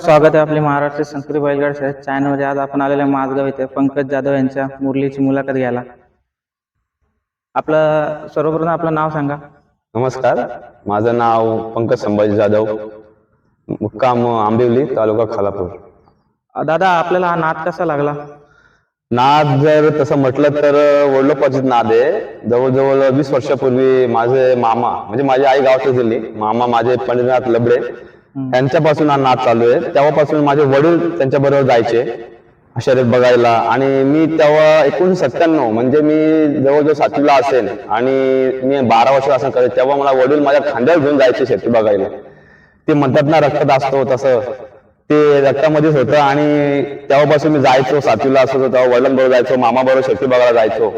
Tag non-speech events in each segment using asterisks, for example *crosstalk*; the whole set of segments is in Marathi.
स्वागत आहे आपली महाराष्ट्र संस्कृती बैलगाड शर्यत चॅनलमध्ये. आज आपण आलेले माझगाव इथे. पंकज जाधव यांच्या मुरलीची मुलाखत घ्यायला. आपलं सर्वप्रथम आपलं नाव सांगा. नमस्कार. माझं नाव पंकज संभाजी जाधव. मुक्काम आंबिवली तालुका खालापूर. दादा आपल्याला हा नाद कसा लागला? नाद जर तसं म्हटलं तर वडलोपाचीच नाद आहे. जवळजवळ वीस वर्षापूर्वी माझे मामा म्हणजे माझी आई गावातच दिली मामा माझे पंढरीनाथ लबडे. त्यांच्यापासून हा नाद चालू आहे. तेव्हापासून माझे वडील त्यांच्या बरोबर जायचे शर्यत बघायला. आणि मी तेव्हा एकोणीशे सत्त्याण्णव म्हणजे मी जवळजवळ सातवीला असेल आणि मी बारा वर्ष असं करेल तेव्हा मला वडील माझ्या खांद्यावर घेऊन जायचे शेती बघायला. ते म्हणतात ना रक्तात असतो तसं. ते रक्तामध्येच होतं आणि तेव्हापासून मी जायचो सातवीला असतो तेव्हा वडिलांबरोबर जायचो मामाबरोबर शेती बघायला जायचो.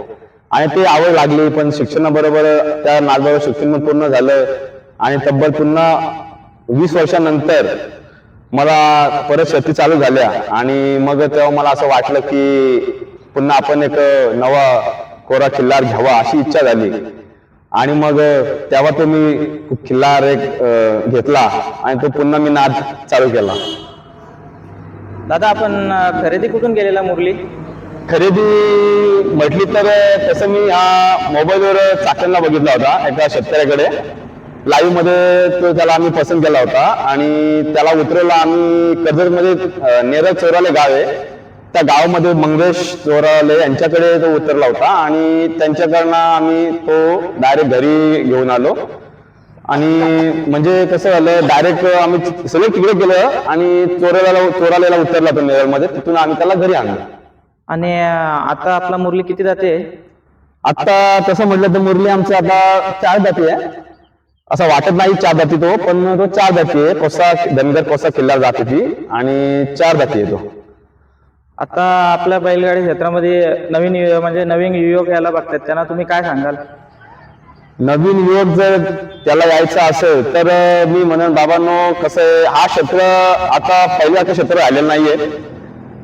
आणि ते आवड लागली पण शिक्षणाबरोबर त्या नादबरोबर शिक्षण पूर्ण झालं आणि तब्बल पुन्हा वीस वर्षानंतर मला परत शेती चालू झाल्या आणि मग तेव्हा मला असं वाटलं की पुन्हा आपण एक नवा कोरा खिल्लार घ्यावा अशी इच्छा झाली. आणि मग तेव्हा तो मी खिल्लार एक घेतला आणि तो पुन्हा मी नाद चालू केला. दादा आपण खरेदी कुठून गेलेला मुरली? खरेदी म्हटली तर तसं मी हा मोबाईलवर चाकणला बघितला होता एका शेतकऱ्याकडे. लाईव्हमध्ये तो त्याला आम्ही पसंत केला होता आणि त्याला उतरवला आम्ही कर्जतमध्ये अं, नेरळ चोराले गाव आहे. त्या गावामध्ये मंगेश चोराले यांच्याकडे तो उतरला होता आणि त्यांच्याकडनं आम्ही तो डायरेक्ट घरी घेऊन आलो. आणि म्हणजे कसं झालं डायरेक्ट आम्ही सगळं तिकडे गेलं आणि चोराला चोरालेला उतरला तो नेरळमध्ये तिथून आम्ही त्याला घरी आणलं. आणि आता आपला मुरली किती जाते? आता तसं म्हटलं तर मुरली आमचं आता चार जाती. आहे असं वाटत नाही चार जाती तो पण तो चार जाती आहे. कोसा धनगर कोसा किल्ला जाती ती आणि चार जाती आहे तो. आता आपल्या बैलगाडी क्षेत्रामध्ये नवीन यु- म्हणजे नवीन युवक यायला बघतात. त्यांना तुम्ही काय सांगाल? नवीन युवक जर त्याला यायचं असेल तर मी म्हणेन बाबांनो कसं आहे हा क्षेत्र आता पहिल्याचं क्षेत्र राहिलेलं नाहीये.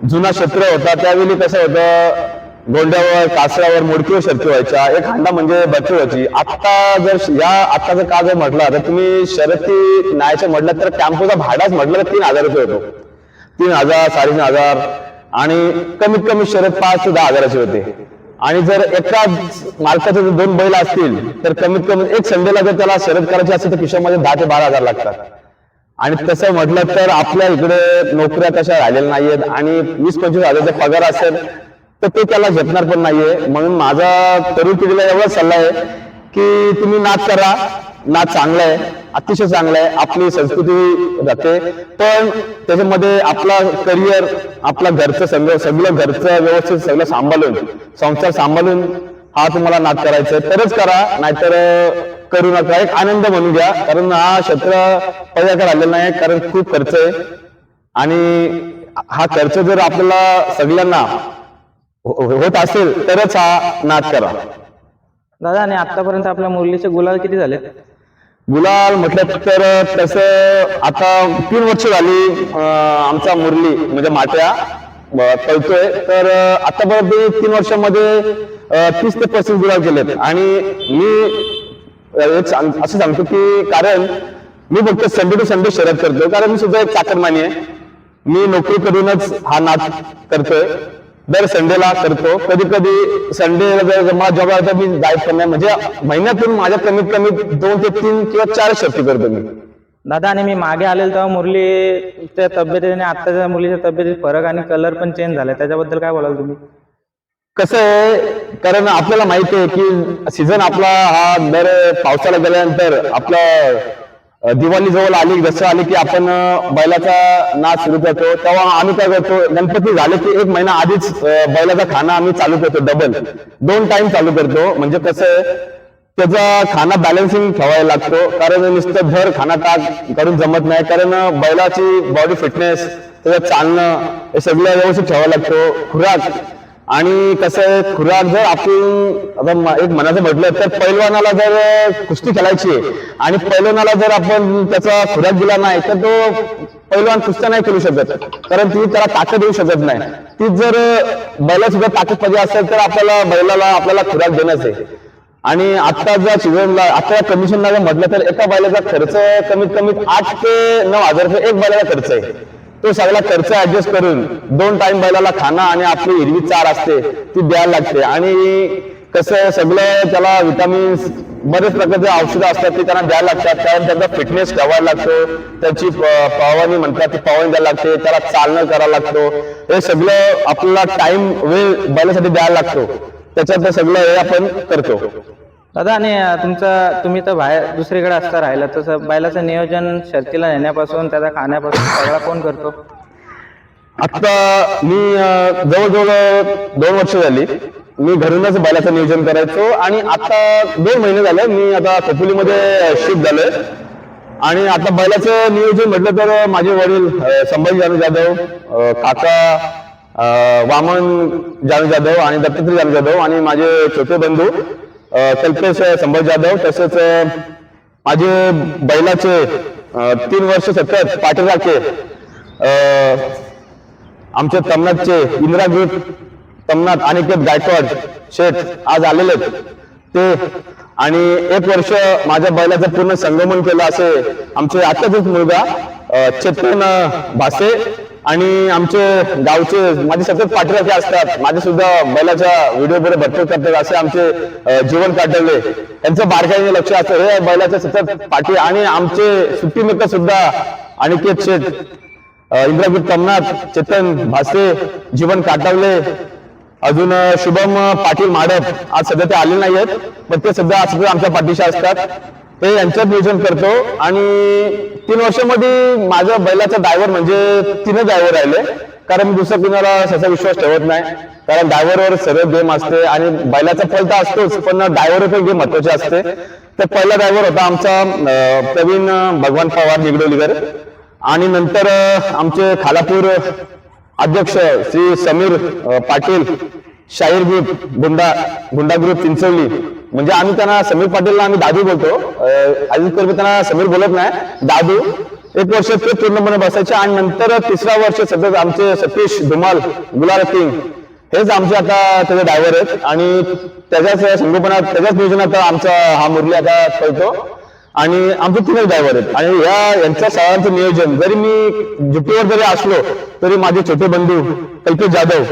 जुना क्षेत्र होता त्यावेळी कसं होतं गोंड्यावर कासऱ्यावर मुडकीवर शर्ती व्हायच्या एक हांडा म्हणजे बच्ची व्हायची आता जर या आताचं का जर म्हटलं तर तुम्ही शर्यती न्यायचं म्हटलं तर टॅम्पोचा भाडाच म्हटलं तर तीन हजार रुपये होतो. तीन हजार साडेतीन हजार आणि कमीत कमी शर्यत पाच ते दहा हजाराची होते. आणि जर एका मालकाचे जर दोन बैल असतील तर कमीत कमी एक संडेला जर त्याला शर्यत करायची असेल तर किशोरमध्ये दहा ते बारा हजार लागतात. आणि तसं म्हटलं तर आपल्या इकडे नोकऱ्या तशा राहिलेल्या नाहीयेत आणि वीस पंचवीस हजारचा पगार असेल तर ते त्याला झेपणार पण नाहीये. म्हणून माझा तरुण पिढीला एवढाच सल्ला आहे की तुम्ही नाच करा. नाच चांगला आहे. अतिशय चांगला आहे. आपली संस्कृती जाते पण त्याच्यामध्ये आपला करिअर आपला घरचं सगळं सगळं घरचं व्यवस्थित सगळं सांभाळून संसार सांभाळून हा तुम्हाला नाच करायचा आहे. तरच करा. नाहीतर करू नका. एक आनंद म्हणून घ्या. कारण हा क्षेत्र पहिल्याकडे आलेला नाही. कारण खूप खर्च आहे. आणि हा खर्च जर आपल्याला सगळ्यांना होत असेल तरच हा नाद करा. दादा आणि आतापर्यंत आपल्या मुरलीचे गुलाल किती झाले गुलाल म्हटलं तर तसं आता तीन वर्ष झाली आमचा मुरली म्हणजे माट्या अं, पळतोय तर आतापर्यंत तीन वर्षामध्ये तीस ते पस्तीस गुलाल केलेत. आणि मी एक असं सांगतो की कारण मी फक्त संडे टू संडे शर्यत करतो कारण मी सुद्धा एक चाकरमानी आहे. मी नोकरी करूनच हा नाच करतोय. दर संडेला करतो. कधी कधी संडे जर मला जॉब तर मी म्हणजे महिन्यातून माझ्या कमीत कमी दोन ते तीन किंवा चार शर्ती करतो मी. दादा आणि मी मागे आलेलो तेव्हा मुरलीच्या तब्येतीत आणि आत्ताच्या मुलीच्या तब्येतीत फरक आणि कलर पण चेंज झालाय. त्याच्याबद्दल काय बोलाल तुम्ही? कसं आहे कारण आपल्याला माहिती आहे की सीझन आपला हा दर पावसाला गेल्यानंतर आपलं दिवाळी जवळ आली जसं आली की आपण बैलाचा नाच सुरू करतो. तेव्हा आम्ही काय करतो गणपती झाले की एक महिना आधीच बैलाचा खाना आम्ही चालू करतो डबल दोन टाइम चालू करतो. म्हणजे कसं आहे त्याचा खाना बॅलन्सिंग ठेवायला लागतो. कारण नुसतं भर खाना टाक करून जमत नाही. कारण बैलाची बॉडी फिटनेस त्याचं चालणं हे सगळं व्यवस्थित ठेवायला लागतो. खुराक आणि कसं आहे खुराक जर आपण आता एक मनाचं म्हटलं तर पैलवानाला जर कुस्ती खेळायची आहे आणि पैलवानाला जर आपण त्याचा खुराक दिला नाही तर तो पैलवान कुस्त्या नाही करू शकत. कारण ती त्याला ताकद देऊ शकत नाही. ती जर बैला सुद्धा ताकद पाहिजे असेल तर आपल्याला बैलाला आपल्याला खुराक देण्याच आहे आणि आता ज्या सीझनला आता कमिशनला जर म्हटलं तर एका बैलाचा खर्च कमीत कमी आठ ते नऊ हजार रुपये एक बैलाचा खर्च आहे. तो सगळा खर्च ऍडजस्ट करून दोन टाइम बैलाला खाना आणि आपली हिरवी चार असते ती द्यायला लागते. आणि कसं सगळं त्याला विटामिन्स बरेच प्रकारचे औषधं असतात ते त्यांना द्यायला लागतात. कारण त्यांचा फिटनेस ठेवायला लागतो त्याची पवानी म्हणतात ती पवानी द्यायला लागते त्याला चालणं करायला लागतो. हे सगळं आपल्याला टाइम वेळ बैलासाठी द्यायला लागतो. त्याच्यात सगळं हे आपण करतो. दादा आणि तुमचा तुमचं तुम्ही तर बाहेर दुसरीकडे असता राहिला तसं बैलाचं नियोजन शर्तीला नेण्यापासून त्याचा खाण्यापासून सगळा कोण करतो? आता मी अं, जवळजवळ दोन वर्ष झाली मी घरूनच बैलाचं नियोजन करायचो आणि आता दोन महिने झाले मी आता खोपोलीमध्ये शिफ्ट झालोय. आणि आता बैलाचं नियोजन म्हटलं तर माझे वडील अं, संभाजी जानू जाधव अं, काका अं, वामन जानू जाधव आणि दत्तात्रय जानू जाधव आणि माझे छोटे बंधू कल्पेश संभाजी जाधव तसेच माझे बैलाचे तीन वर्ष सतत पाठीराखे अं, तमनाथचे इंदिरा ग्रुप तमनाथ अनिकेत गायकवाड शेठ आज आलेले आहेत. ते आणि एक वर्ष माझ्या बैलाचं पूर्ण संगमन केलं असे आमचे आताच मुलगा चेतन भासे आणि आमचे गावचे माझे सतत पाठीराखे असतात. माझे सुद्धा बैलाच्या व्हिडिओमध्ये भरपूर करतात असे आमचे जीवन काढवले यांचं बारकाईने लक्ष असतं. हे बैलाच्या सतत पाठी आणि आमचे सुट्टी मित्र सुद्धा अनिकेत शेठ इंद्रजित कमनाथ चेतन भासे जीवन काटावले अजून शुभम पाटील माडप आज सध्या ते आले नाही आहेत पण ते सध्या आज सुद्धा आमच्या पाठीशी असतात. ते यांच्यात नियोजन करतो. आणि तीन वर्षामध्ये माझ्या बैलाचा ड्रायव्हर म्हणजे तीनच ड्रायव्हर राहिले. कारण मी कुणाला त्याचा विश्वास ठेवत नाही. कारण ड्रायव्हरवर सर्व गेम असते आणि बैलाचा फल तर असतोच पण ड्रायव्हर पण गेम महत्त्वाचे असते. तर पहिला ड्रायव्हर होता आमचा प्रवीण भगवान पवार निगडोलीकर. आणि नंतर आमचे खालापूर अध्यक्ष श्री समीर पाटील शाहीर ग्रुप गुंडा गुंडा ग्रुप चिंचवली. म्हणजे आम्ही त्यांना समीर पाटीलला आम्ही दादू बोलतो. अजित कर्वे त्यांना समीर बोलत नाही. दादू एक वर्ष ते पूर्णपणे बसायचे आणि नंतर तिसरा वर्ष सतत आमचे सतीश धुमाल गुलाल सिंग हेच आमचे आता त्याचे ड्रायव्हर आहेत. आणि त्याच्याच संगोपनात त्याच्याच नियोजनात आमचा हा मुरली आता कळतो आणि आमचे तीनच ड्रायव्हर आहेत. आणि या यांच्या सगळ्यांचं नियोजन जरी मी जुटीवर जरी असलो तरी माझे छोटे बंधू कल्पेश जाधव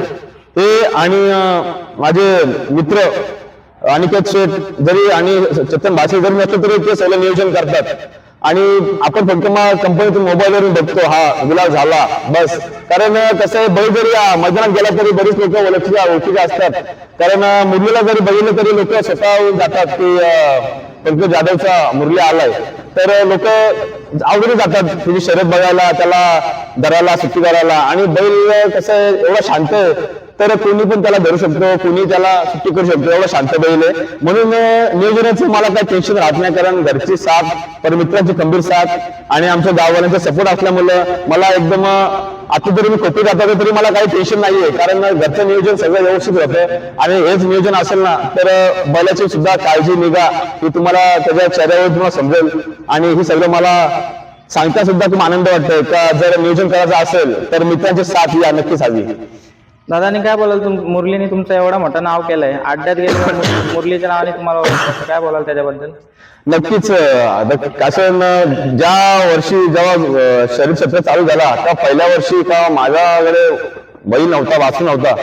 हे आणि माझे मित्र अनिकेत शेठ जरी आणि चेतन भाषे जरी नसलं तरी ते सगळं नियोजन करतात. आणि आपण फक्त मग कंपनीतून मोबाईलवरून बघतो हा गुलाब झाला बस. कारण कसं आहे बैल जरी मैदानात गेला तरी बरीच लोक ओळखी ओळखीचे असतात. कारण मुरलीला जरी बघितलं तरी लोक स्वतः जातात की पंकज जाधवचा मुरली आलाय. तर लोक आवडीने जातात त्याची शर्यत बघायला त्याला दराला सुट्टी करायला. आणि बैल कसं एवढा शांत आहे. तर कोणी पण त्याला धरू शकतो कोणी त्याला सुट्टी करू शकतो एवढा शांत बैल आहे. म्हणून नियोजनाचं मला काही टेन्शन राहत नाही कारण घरची साथ परमित्रांची खंबीर साथ आणि आमच्या गाववाल्यांचा सपोर्ट असल्यामुळं मला एकदम आता जरी मी खोटी जातो तरी मला काही टेन्शन नाहीये. कारण घरचं नियोजन सगळं व्यवस्थित होतं आणि हेच नियोजन असेल ना तर बैलाची सुद्धा काळजी निगा ही तुम्हाला त्याच्या चेहऱ्यावर तुम्हाला समजेल. आणि ही सगळं मला सांगता सुद्धा खूप आनंद वाटतोय. का जर नियोजन करायचं असेल तर मित्रांची साथ या नक्कीच हवी. दादानी काय बोलाल तुम मुरलीने तुमचं एवढं मोठं नाव केलंय. अड्ड्यात गेल्यावर मुरलीच्या नावाने तुम्हाला ओळखतात. काय बोलाल त्याच्याबद्दल? नक्कीच अं, कारण अं, ज्या वर्षी जेव्हा अं, शरीर क्षेत्र चालू झाला त्या पहिल्या वर्षी का माझ्याकडे बैल नव्हता वाचू नव्हता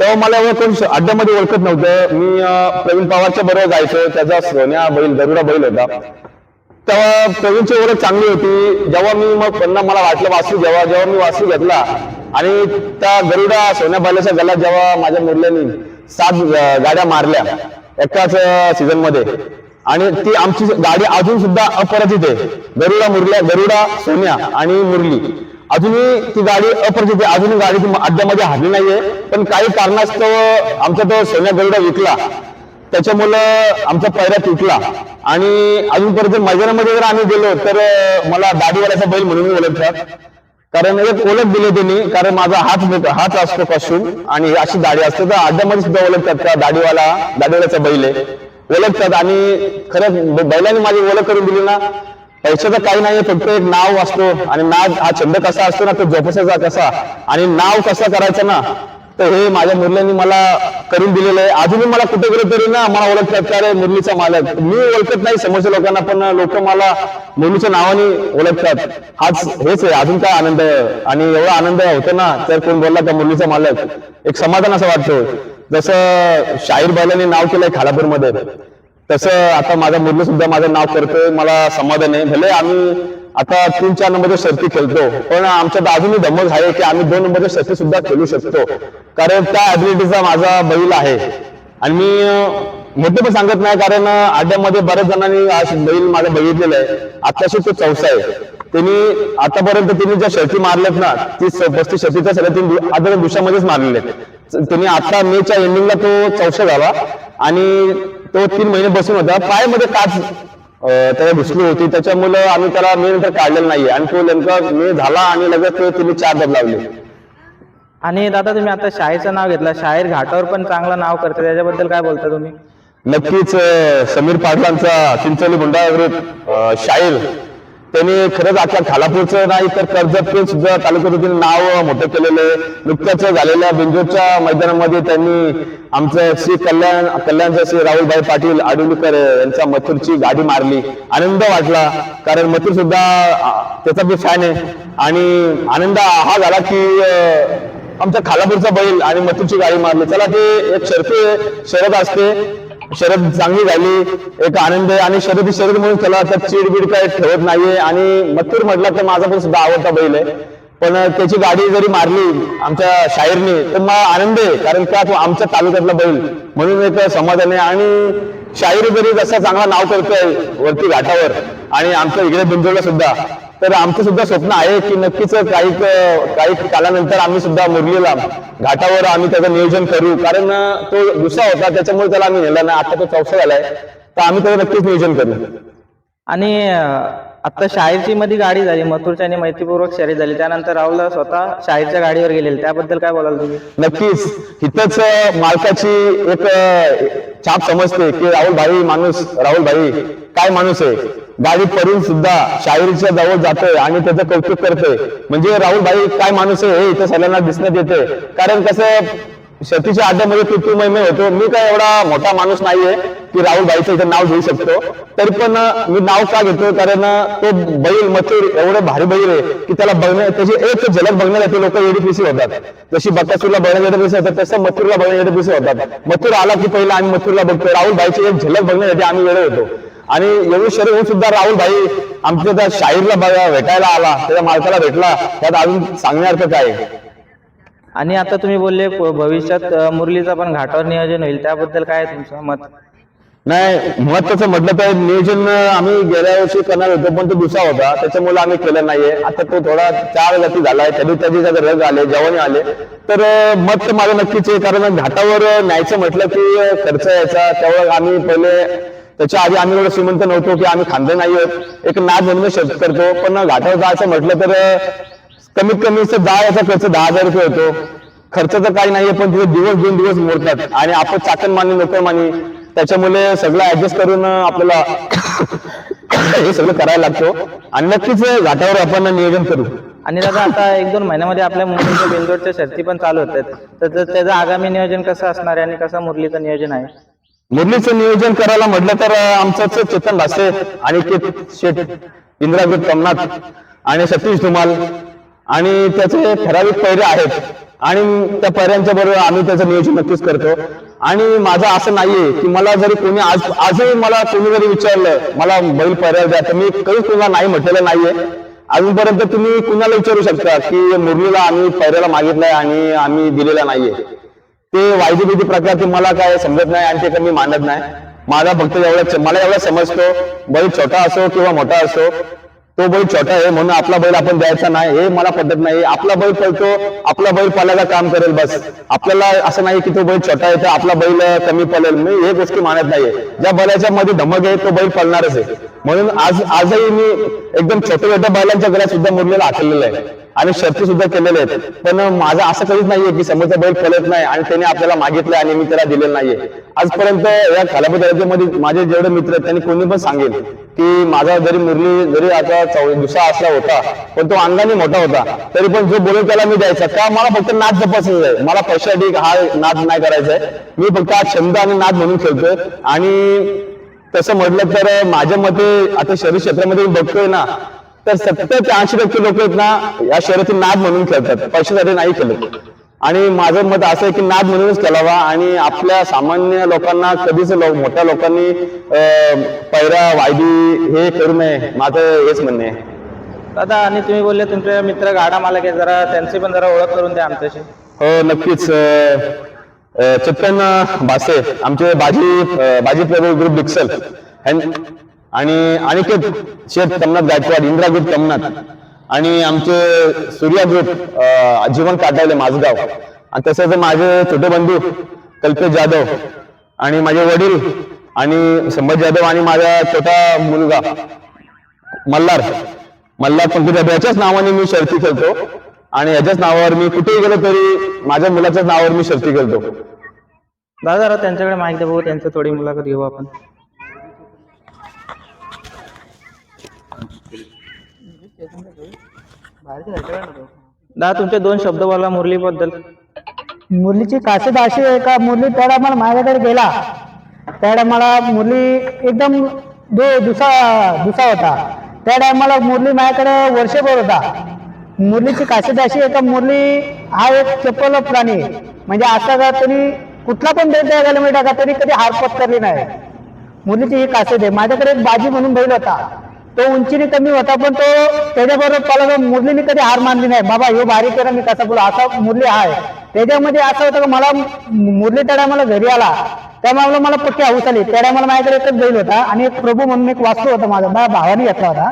तेव्हा मला एवढं कोण श- अड्ड्यामध्ये ओळखत नव्हतं. मी अं, प्रवीण पवारच्या बरोबर जायचो त्याचा सोन्या बैल गरुडा बैल होता. तेव्हा प्रवीणची ओळख चांगली होती. जेव्हा मी मग पन्ना मला वाटलं वासू जेव्हा जेव्हा मी वासू घेतला आणि त्या गरुडा सोन्या बैलाच्या गला जेव्हा माझ्या मुरल्यानी सात गाड्या मारल्या एकाच सीझनमध्ये. आणि ती आमची गाडी अजून सुद्धा अपराजित आहे. गरुडा मुरल्या गरुडा सोन्या आणि मुरली. अजूनही ती गाडी अपरिचित आहे. अजूनही गाडी ती अड्ड्यामध्ये हरली नाहीये. पण काही कारणास्तव आमचा तो सोन्या गरुडा विकला. त्याच्यामुळं आमचा पैरा तुटला. आणि अजूनपर्यंत मैदानामध्ये जर आम्ही गेलो तर मला दाढीवाल्याचा बैल म्हणून ओळखतात. कारण एक ओळख दिली त्यांनी कारण माझा हात हात असतो पासून आणि अशी दाढी असते. तर अड्ड्यामध्ये सुद्धा ओळखतात का दाढीवाला दाढीवाल्याचा बैल आहे. ओळखतात आणि खरंच बैलाने बैलांनी माझी ओळख करून दिली ना. पैशाचं काही नाही फक्त एक नाव असतो. आणि नाव हा छंद कसा असतो ना तो जोपासायचा कसा? आणि नाव कसा करायचा ना? तर हे माझ्या मुरल्यांनी मला करून दिलेलं आहे. अजूनही मला कुठे कुठे तरी ना मला ओळखतात का रे मुरलीचा मालक. मी ओळखत नाही समोरच्या लोकांना पण लोक मला मुरलीच्या नावाने ओळखतात. हाच हेच आहे अजून काय आनंद आहे. आणि एवढा आनंद होतो ना तर कोण बोलला का मुरलीचा मालक? एक समाधान असं वाटतो. जसं शाहीर बैलाने नाव केलंय खालापूरमध्ये तसं आता माझा मुरली सुद्धा माझं नाव करतोय मला समाधान आहे. भले आम्ही आता तीन चार नंबरच्या शर्ती खेळतो. पण आमच्या बाजूने धमक आहे की आम्ही दोन नंबरच्या शर्ती सुद्धा खेळू शकतो. कारण त्या ॲबिलिटीचा माझा बैल आहे. आणि मी अं, मोठे पण सांगत नाही कारण आड्यामध्ये बऱ्याच जणांनी आज बैल माझा बघितलेला आहे. आताशी तो चौसा आहे. त्यांनी आतापर्यंत त्यांनी ज्या शर्ती मारल्यात ना ती पस्तीस शर्तीच्या सगळ्या तीन आता दिवसामध्येच मारलेले आहेत. त्यांनी आता मेच्या एंडिंगला तो चौसा झाला. आणि तो तीन महिने बसून होता. पायामध्ये काच त्याला घुसली होती. त्याच्यामुळे आम्ही त्याला मे नंतर काढलेलं नाहीये. आणि तो नेमका मे झाला आणि लगेच तो तिने चार दब लावले. आणि दादा तुम्ही आता शाहीरचं नाव घेतलं. शाहीर घाटावर पण चांगलं नाव करते. त्याच्याबद्दल काय बोलता तुम्ही? नक्कीच समीर पाटलांचा चिंचोली गुंडागृत शाहीर. त्यांनी खरंच अख्ख्या खालापूरचं नाही तर कर्जत सुद्धा तालुक्यातील नाव मोठं केलेलं आहे. नुकत्याच झालेल्या बिंजोरच्या मैदानामध्ये त्यांनी आमचं श्री कल्याण कल्याणचं श्री राहुलभाई पाटील आडुलीकर यांच्या मथुरची गाडी मारली. आनंद वाटला कारण मथुर सुद्धा त्याचा बी फॅन आहे. आणि आनंद हा झाला की आमचा आमच्या खालापूरचा बैल आणि मथुरची गाडी मारली. चला ते एक शर्ती शरद असते. शरद चांगली झाली एक आनंद आहे. आणि शरद ही शरद म्हणून त्याला तर चिडबिड काय ठेवत नाहीये. आणि मथुर म्हटलं तर माझा पण सुद्धा आवडता बैल आहे. पण त्याची गाडी जरी मारली आमच्या शाहीरने तर मला आनंद आहे. कारण का तो आमच्या तालुक्यातला बैल म्हणून एक समाधान आहे आणि शाहीर जरी जसा चांगला नाव करतोय वरती घाटावर आणि आमच्या इकडे बिंजोडला सुद्धा तर आमचं सुद्धा स्वप्न आहे की नक्कीच काही काही कालानंतर आम्ही सुद्धा मुरलीला घाटावर आम्ही त्याचं नियोजन करू. कारण तो दुसरा होता त्याच्यामुळे त्याला आम्ही नेला नाही. आता तो चौसा झालाय. तर आम्ही त्याचं नक्कीच नियोजन करू. आणि आता शाहीरची मध्ये गाडी झाली मथुरची आणि मैत्रीपूर्वक शर्यत झाली. त्यानंतर राहुल स्वतः शाहीरच्या गाडीवर गेलेले. त्याबद्दल काय बोलाल तुम्ही? नक्कीच. इथंच मालकाची एक छाप समजते की राहुल भाई माणूस राहुल भाई काय माणूस आहे? गाडी पडून सुद्धा शाहीरच्या जवळ जातोय आणि त्याचं कौतुक करतोय म्हणजे राहुल भाई काय माणूस आहे हे इथं सगळ्यांना दिसण्यात येते कारण कसं शतीच्या आद्यामध्ये तू महिमे होतो. मी काय एवढा मोठा माणूस नाहीये की राहुल भाईचं इथं नाव घेऊ शकतो. तरी पण मी नाव का घेतो? कारण तो बैल मथुर एवढं भारी बैल आहे की त्याला बघण्या त्याची एक झलक बघण्यासाठी लोक एडीपीसी होतात. जशी बकासूरला बघण्यासाठी एडीपीसी होतात तसं मथुरला बघण्यासाठी एडीपीसी होतात. मथुर आला की पहिला आम्ही मथुरला बघतो. राहुल भाईची एक झलक बघण्यासाठी आम्ही वेळ होतो आणि एवढी शरीर होऊन सुद्धा राहुल भाई आमच्या त्या शाहीरला भेटायला आला त्याच्या मालकाला भेटला त्यात अजून सांगण्यासारखं काय आहे? आणि आता तुम्ही बोलले भविष्यात मुरलीचं पण घाटावर नियोजन होईल. त्याबद्दल काय तुमचं मत? नाही महत्वाचं म्हटलं तर नियोजन आम्ही गेल्या वर्षी करणार होतो पण तो दुसरा होता. त्याच्यामुळे आम्ही केलं नाहीये. आता तो थोडा चार गती झालाय. त्याची त्याची जर रग आले जवानी आले तर मत तर माझं नक्कीच आहे. कारण घाटावर न्यायचं म्हटलं की खर्च यायचा. त्यामुळे आम्ही पहिले त्याच्या आधी आम्ही एवढं श्रीमंत नव्हतो की आम्ही खांदे नाही एक नाद म्हणून शेत करतो. पण घाटावर जायचं म्हटलं तर कमीत कमी दहा याचा खर्च दहा हजार रुपये होतो. खर्च तर काही नाहीये पण तिथे दिवस दोन दिवस मोडतात. आणि आपण चाकण मानी नोकर मानी त्याच्यामुळे सगळं ऍडजस्ट करून आपल्याला हे सगळं करायला लागतो. आणि नक्कीच घाटावर आपण नियोजन करू. आणि दादा आता एक दोन महिन्यामध्ये आपल्या मुंबईच्या बिंदोडच्या शर्ती पण चालू होतात. तर तर त्याचं आगामी नियोजन कसं असणार आहे आणि कसं मुरलीचं नियोजन आहे? मुरलीचं नियोजन करायला म्हटलं तर अं, आमचंच चेतन भासे आणि शेठ इंद्रागृत कमनाथ आणि सतीश धुमाल आणि त्याचे ठराविक पैरे आहेत. आणि त्या पैऱ्यांच्या बरोबर आम्ही त्याचं नियोजन नक्कीच करतो. आणि माझं असं नाहीये की मला जरी कोणी आज आजही मला कोणी जरी विचारलं मला बैल पैऱ्या द्या तर मी कधीच कोणाला नाही म्हटलेलं नाहीये. अजूनपर्यंत तुम्ही कुणाला विचारू शकता की मुरलीला आम्ही पैऱ्याला मागितलाय आणि आम्ही दिलेला नाहीये. ते वायदी बिदी प्रकार ते मला काय समजत नाही आणि ते काही मी मानत नाही. माझा फक्त एवढा मला एवढा समजतो. बैल छोटा असो किंवा मोठा असो तो बैल छोटा आहे म्हणून आपला बैल आपण द्यायचा नाही. हे मला पद्धत नाही. आपला बैल पळतो आपला बैल पळायला काम करेल बस. आपल्याला असं नाही की तो बैल छोटा आहे तर आपला बैल कमी पळेल. मी हे गोष्टी मानत नाहीये. ज्या बैलाच्या मध्ये धमक आहे तो बैल पळणारच आहे. म्हणून आज आजही मी एकदम छोट्या छोट्या बैलांच्या घरात सुद्धा मुरलेला हाकललेलं आहे. आणि शर्ती सुद्धा केलेल्या आहेत. पण माझं असं कधीच नाहीये की समोरचा बैल फलत नाही आणि त्याने आपल्याला मागितलं आणि मी त्याला दिलेलं नाहीये. आजपर्यंत या खालापूरमध्ये माझे जेवढे मित्र आहेत त्यांनी कोणी पण सांगेल की माझा जरी मुरली जरी आता दुसरा असला होता पण तो अंगाने मोठा होता तरी पण जो बोलून त्याला मी द्यायचा का? मला फक्त नाच जपायचं आहे. मला पैशासाठी हा नाच नाही करायचा आहे. मी फक्त हा छंद आणि नाच म्हणून खेळतोय. आणि तसं म्हटलं तर माझ्या मते आता शहरी क्षेत्रामध्ये मी बघतोय ना तर सत्तर ते ऐंशी टक्के लोक आहेत ना या शहराची नाद म्हणून खेळतात. पैशासाठी नाही खेळत. आणि माझं मत असं आहे की नाद म्हणूनच खेळावा आणि आपल्या सामान्य लोकांना कधीच लो- मोठ्या लोकांनी पैरा वायदी हे करू नये. माझं हेच म्हणणे आहे. दादा आणि तुम्ही बोलले तुमचे मित्र गाडा मालक आहे जरा त्यांची पण जरा ओळख करून द्या आमच्याशी. हो नक्कीच. चेतन भासे आमचे बाजी बाजी प्रभू ग्रुप डिक्सल आणि अनिकेत शेठ कमनाथ गायकवाड इंदिरा ग्रुप कमनाथ आणि आमचे सूर्या ग्रुप अं, जीवन काटावले माझगाव. आणि तसेच माझे छोटे बंधू कल्पेश जाधव आणि माझे वडील आणि संभाजी जाधव आणि माझा छोटा मुलगा मल्हार. मल्हार पंकज जाधव याच्याच नावाने मी शर्ती खेळतो. आणि याच्याच नावावर मी कुठेही गेलो तरी माझ्या मुलाच्याच नावावर मी शर्ती खेळतो. दादा जरा त्यांच्याकडे माहिती बघू त्यांचं थोडी मुलाखत घेऊ आपण. दादा तुमचे दोन शब्द बोला मुरली बद्दल मुरलीची खासियत अशी आहे का? मुरली त्या टायमाला माझ्याकडे गेला त्या टायमाला मुरली एकदम दो दुसा दुसा होता. त्या टायमाला मुरली माझ्याकडे वर्षभर होता. मुरलीची खासियत अशी आहे का? मुरली हा एक चप्पल प्राणी आहे. म्हणजे असा का तरी कुठला पण बैल त्या मिळता टाका तरी कधी हार पत्करली नाही. मुरलीची ही खासियत आहे. माझ्याकडे एक बाजी म्हणून बैल होता. तो उंचीने कमी होता पण तो त्याच्याबरोबर पळाला मुरलीने कधी हार मानली नाही. बाबा हे भारी केला मी कसा बोला? असा मुरली आहे. त्याच्यामध्ये असं होतं की मला मुरली त्या टायमाला घरी आला. त्यामुळे मला पक्की हाऊस आली. त्या टायमाला माझ्याकडे एकच बैल होता आणि एक प्रभू म्हणून एक वास्तू होता माझा. माझ्या भावाने घेतला होता.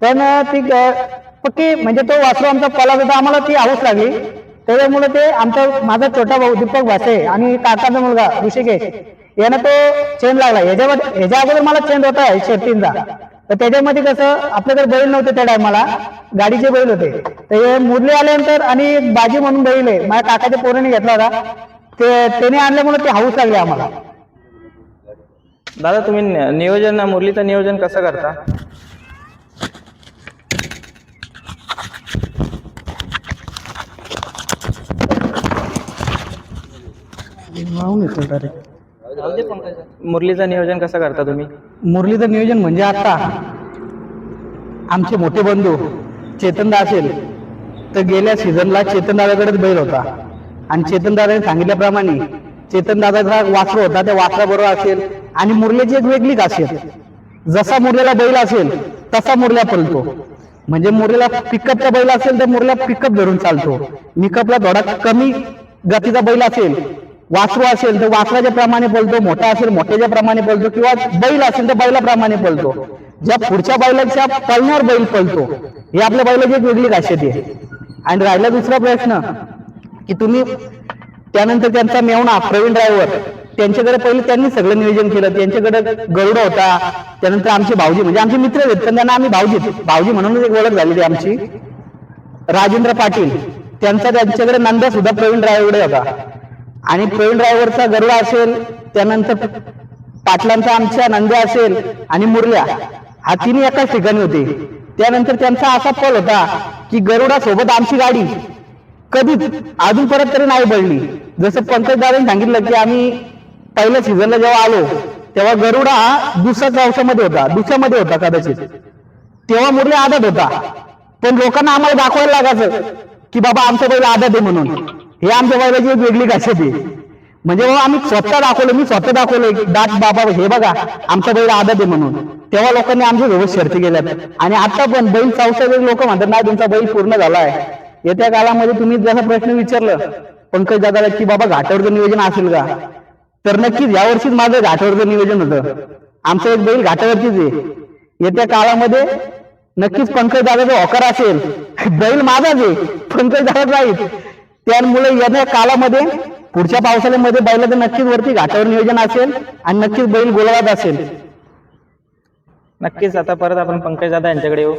पण ती पक्की म्हणजे तो वासरू आमचा पळत होता. आम्हाला ती हाऊस लागली. त्याच्यामुळे ते आमचा माझा छोटा भाऊ दीपक भासे आणि काकाचा मुलगा ऋषिकेश यानं तो चेन लागला. याच्यामध्ये ह्याच्या अगोदर मला चेन होता शेतींचा तर त्याच्यामध्ये कसं आपल्याकडे बैल नव्हते त्या टायमाला. गाडीचे बैल होते. तर हे मुरली आल्यानंतर आणि बाजी म्हणून बैल आहे. माझ्या काकाच्या पोराने घेतला होता. ते त्याने आणल्यामुळे ते हाऊस लागले आम्हाला. दादा तुम्ही न- नियोजन मुरलीचं नियोजन कसं करता? मुरलीचं नियोजन कसं करता तुम्ही? मुरलीचं नियोजन म्हणजे आता आमचे मोठे बंधू चेतनदा असेल तर गेल्या सीझनला चेतनदादाकडेच बैल होता. आणि चेतनदादाने सांगितल्याप्रमाणे चेतनदादाचा वासर होता त्या वासराबरोबर असेल. आणि मुरलीची एक वेगळी खासियत जसा मुरलेला बैल असेल तसा मुरल्या पळतो. म्हणजे मुरलीला पिकअपचा बैल असेल तर मुरल्या पिकअप धरून चालतो. निकअपला थोडा कमी गतीचा बैल असेल वासरू असेल तर वासराच्या प्रमाणे बोलतो मोठा असेल मोठ्याच्या प्रमाणे बोलतो किंवा बैल असेल तर बैलाप्रमाणे बोलतो. ज्या पुढच्या बैलाच्या पळणार बैल पळतो हे आपल्या बैलाची एक वेगळी खासियत आहे. आणि राहिला दुसरा प्रश्न की तुम्ही त्यानंतर त्यांचा मेवणा प्रवीण ड्रायव्हर त्यांच्याकडे पहिले त्यांनी सगळं नियोजन केलं. त्यांच्याकडे गरुड होता त्यानंतर आमचे भाऊजी म्हणजे आमचे मित्र आहेत पण त्यांना आम्ही भाऊजी भाऊजी म्हणूनच एक ओळख झालेली आमची. राजेंद्र पाटील त्यांचा त्यांच्याकडे नंदा सुद्धा प्रवीण ड्रायव्हर होता. आणि ट्रेन ड्रायव्हरचा गरुडा असेल त्यानंतर पाटलांचा आमच्या नंद्या असेल आणि मुरल्या हा तिन्ही एकाच ठिकाणी होते. त्यानंतर त्यांचा असा पल होता की गरुडा सोबत आमची गाडी कधीच अजून परत तरी नाही पडली. जसं पंकज दादांनी सांगितलं की आम्ही पहिल्या सीझनला जेव्हा आलो तेव्हा गरुडा हा दुसऱ्या अंशामध्ये होता दुसऱ्यामध्ये होता कदाचित. तेव्हा मुरल्या आदत होता. पण लोकांना आम्हाला दाखवायला लागायचं की बाबा आमचा बैल आदत आहे म्हणून. हे आमच्या बैलाची एक वेगळी खासियत आहे म्हणजे बाबा आम्ही स्वतः दाखवलं मी स्वतः दाखवलं दाट बाबा हे बघा आमचा बैल आदत आहे म्हणून. तेव्हा लोकांनी आमच्या व्यवस्थित शर्ती केल्यात. आणि आता पण बैल चौसा लोक म्हणतात ना तुमचा बैल पूर्ण झाला आहे येत्या काळामध्ये तुम्ही जसा प्रश्न विचारलं पंकज दादाला की बाबा घाटावरचं नियोजन असेल का? तर नक्कीच यावर्षीच माझं घाटावरचं नियोजन होतं. आमचं एक बैल घाटावरतीच आहे. येत्या काळामध्ये नक्कीच पंकज दादाचा होकार असेल. बैल माझाच आहे. पंकज दादा राहील त्यामुळे येत्या काळामध्ये पुढच्या पावसाळ्यामध्ये बैलाचं नक्कीच वरती घाटावर नियोजन असेल आणि नक्कीच बैल गोलाबाद असेल. नक्कीच. आता परत आपण पंकज दादा यांच्याकडे येऊ.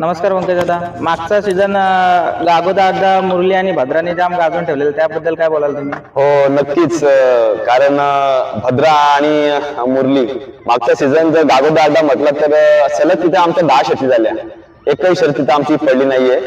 नमस्कार पंकज दादा मागचा सीझन अगोदर अड्डा मुरली आणि भद्राने जाम गाजून ठेवलेलं त्याबद्दल काय बोलाल तुम्ही? हो नक्कीच कारण भद्रा आणि मुरली मागचा सीझन जर गागोदा अड्डा म्हटलं तर सलग तिथे आमच्या दहा शर्ती झाल्या. एकही शर्ती तिथे आमची पडली नाहीये.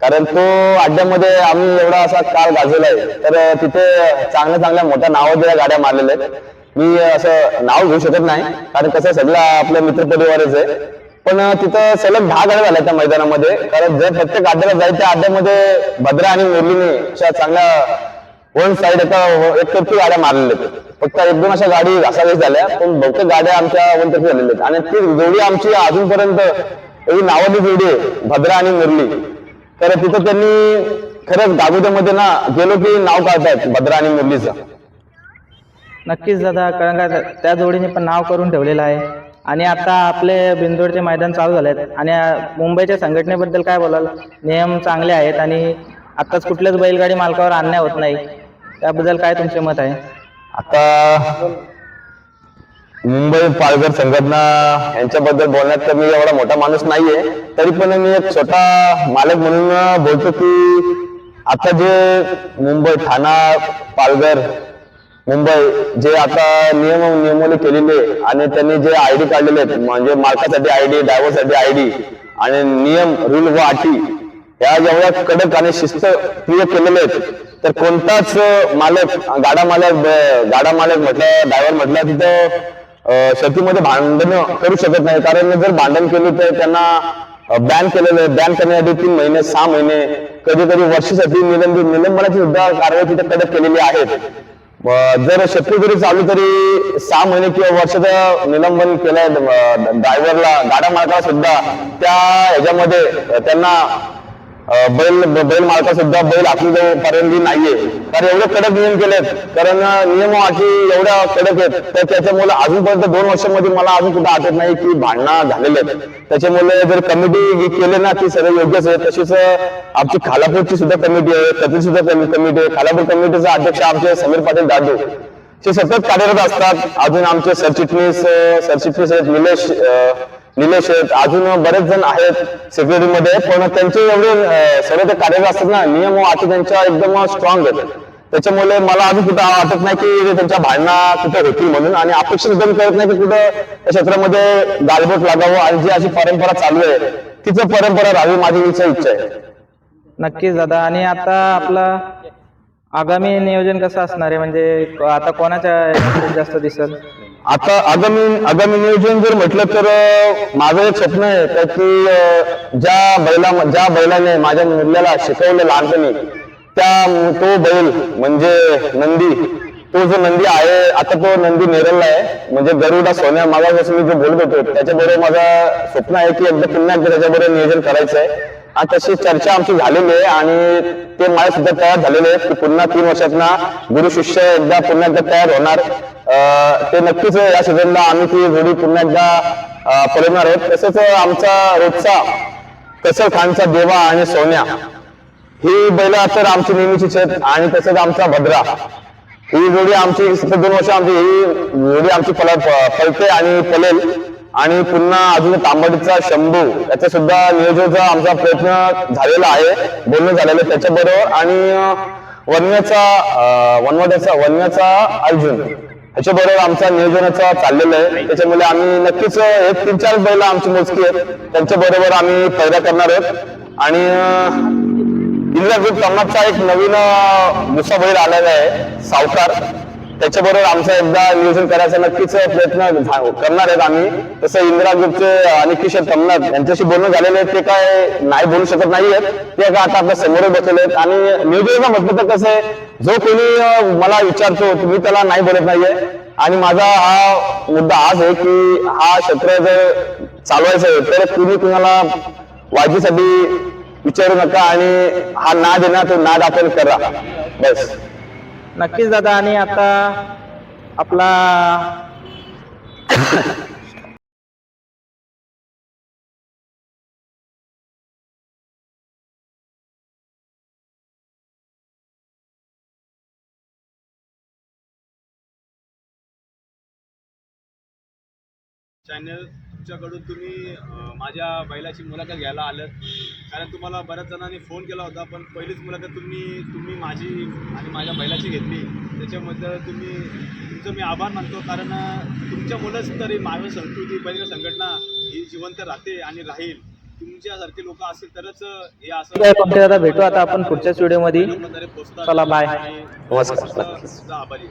कारण तो अड्ड्यामध्ये आम्ही एवढा असा काळ आहे तर तिथे चांगल्या चांगल्या मोठ्या नावाजलेल्या गाड्या मारलेल्या आहेत. मी असं नाव घेऊ शकत नाही कारण कसं सगळं आपल्या मित्रपरिवारच आहे. पण तिथं सलग दहा गाड्या झाल्या त्या मैदानामध्ये. कारण जर प्रत्येक गाड्याला जायच्या त्या अड्ड्यामध्ये भद्रा आणि मुरलीने अशा चांगल्या वन साइड एका हो, एक टक्के गाड्या मारलेल्या आहेत. फक्त एक दोन अशा गाडी घासाघीस झाल्या पण बहुतेक गाड्या आमच्या वन तर्फी झालेल्या आहेत. आणि ती जोडी आमची अजूनपर्यंत एवढी नावाची जोडी आहे भद्रा आणि मुरली. तर तिथं त्यांनी खरंच दाबोद्यामध्ये ना गेलो की नाव काढतायत भद्रा आणि मुरलीचं. नक्कीच दादा कारण का त्या जोडीने पण नाव करून ठेवलेलं आहे. आणि आता आपले बिंदोडचे मैदान चालू झाले आहेत आणि मुंबईच्या संघटनेबद्दल काय बोलाल? नियम चांगले आहेत आणि आत्ताच कुठल्याच बैलगाडी मालकावर अन्याय होत नाही. त्याबद्दल काय तुमचे मत आहे? आता मुंबई पालघर संघटना यांच्याबद्दल बोलण्यात तर मी एवढा मोठा माणूस नाहीये. तरी पण मी एक छोटा मालक म्हणून बोलतो की आता जे मुंबई ठाणा पालघर मुंबई जे आता नियम नियमवले केलेले आणि त्यांनी जे आय डी काढलेले आहेत म्हणजे मालकासाठी आय डी ड्रायव्हरसाठी आय डी आणि नियम रूल व अटी या जेवढ्या कडक आणि शिस्त प्रिय केलेले आहेत तर कोणताच मालक गाडा मालक गाडा मालक म्हटलं ड्रायव्हर म्हटलं तिथं शेतीमध्ये भांडण करू शकत नाही. कारण जर भांडण केलं तर त्यांना बॅन केलेलं आहे. बॅन करण्यासाठी तीन महिने सहा महिने कधी कधी वर्षासाठी निलंबित निलंबनाची सुद्धा कारवाई तिथे कडक केलेली आहेत जर शक्य जरी चालू तरी सहा महिने किंवा वर्षाचं निलंबन केलंय ड्रायव्हरला गाड्या मालकाला सुद्धा त्या ह्याच्यामध्ये त्यांना बैल बैल मालका सुद्धा बैल आपली परवानगी नाहीये. कारण एवढे कडक नियम केलेत. कारण नियम अटी एवढ्या कडक आहेत तर त्याच्यामुळे अजूनपर्यंत दोन वर्षांमध्ये मला अजून कुठं आठवत नाही की भांडणं झालेले आहेत. त्याच्यामुळे जर कमिटी केले ना ती सगळं योग्यच आहे तशीच आमची खालापूरची सुद्धा कमिटी आहे त्याची सुद्धा कमिटी आहे. खालापूर कमिटीचा अध्यक्ष आमचे समीर पाटील दादू. ते सतत कार्यरत असतात. अजून आमचे सरचिटणीस सरचिटणीस आहेत निलेश निलेश आहेत. अजून बरेच जण आहेत सेक्युरिटी मध्ये पण त्यांचे एवढे सर्व ते कार्यरत असतात ना नियम व अटी त्यांच्या एकदम स्ट्रॉंग आहेत. त्याच्यामुळे मला अजून कुठं वाटत नाही की त्यांच्या भांडणा कुठं होतील म्हणून आणि अपेक्षा सुद्धा करत नाही की कुठं त्या क्षेत्रामध्ये गालबोट लागावं आणि जी अशी परंपरा चालू आहे तिचं परंपरा राहावी माझी इच्छा इच्छा आहे. नक्कीच दादा. आणि आता आपला आगामी नियोजन कसं असणार आहे? म्हणजे आता कोणाच्या जास्त दिसल आता आगामी आगामी नियोजन जर म्हटलं तर माझं एक स्वप्न आहे तर की ज्या बैला ज्या बैलाने माझ्या मुलाला शिकवलं लहानपणी त्या तो बैल म्हणजे नंदी तो जो नंदी आहे आता तो नंदी नेरलला आहे म्हणजे गरुडा सोन्या मागापासून मी जो बोलत होतो त्याच्याबरोबर माझा स्वप्न आहे की एकदा पुन्हा एकदा त्याच्याबरोबर नियोजन करायचं आहे. तशी चर्चा आमची झालेली आहे आणि ते मला सुद्धा तयार झालेले आहेत की पुन्हा तीन वर्षात ना गुरु शिष्य एकदा पुन्हा एकदा तयार होणार. अं, ते नक्कीच या सीझनला आम्ही ती जोडी पुन्हा एकदा पळवणार आहोत. तसंच आमचा रोजचा कसर खानचा देवा आणि सोन्या ही बैल तर आमची नेहमीचीच आहेत आणि तसंच आमचा भद्रा. ही जोडी आमची सतत दोन वर्ष आमची ही जोडी आमची पल फलते आणि पलेल. आणि पुन्हा अजून तांबडीचा शंभू याचा सुद्धा नियोजनाचा आमचा प्रयत्न झालेला आहे बोलणं झालेलं आहे त्याच्याबरोबर. आणि वन्याचा अं, वनवाट्याचा वन्याचा अर्जुन ह्याच्याबरोबर आमचा नियोजनाचा चाललेला आहे. त्याच्यामुळे आम्ही नक्कीच एक तीन चार बैल आमची मोजकी आहेत. त्यांच्याबरोबर आम्ही पैदा करणार आहोत. आणि अं, इंदिरा एक नवीन अं, मुसा बैल आलेला आहे सावकार. त्याच्याबरोबर आमचा एकदा नियोजन करायचा नक्कीच प्रयत्न करणार आहेत आम्ही. तसं इंदिरा ग्रुपचे आणि किशोर कमनाथ यांच्याशी बोलणं झालेले आहे. ते काय नाही बोलू शकत नाहीयेत. ते काय आता आपल्यासमोर बसलेले आहेत. आणि नियोजनाचं म्हटलं तर कसं आहे जो कोणी मला विचारतो मी त्याला नाही बोलत नाहीये. आणि माझा हा मुद्दा हाच आहे की हा क्षेत्र जर चालवायचं आहे तर तुम्ही तुम्हाला वाजीसाठी विचारू नका आणि हा ना आहे ना तो नाद आपण करा. बस. नक्कीच दादा आणि आता आपला *laughs* चॅनल तुमच्याकडून तुम्ही माझ्या बैलाची मुलाखत घ्यायला आलं कारण तुम्हाला बऱ्याच जणांनी फोन केला होता पण पहिलीच मुलाखत तुम्ही तुम्ही माझी आणि माझ्या बैलाची घेतली त्याच्याबद्दल तुम्ही तुमचं मी आभार मानतो कारण तुमच्यामुळंच तरी महावीर संस्कृती बैल संघटना ही जिवंत राहते आणि राहील तुमच्यासारखे लोक असतील तरच हे असं दादा भेटू आता आपण पुढच्याच व्हिडिओमध्ये. चला, बाय. आभारी.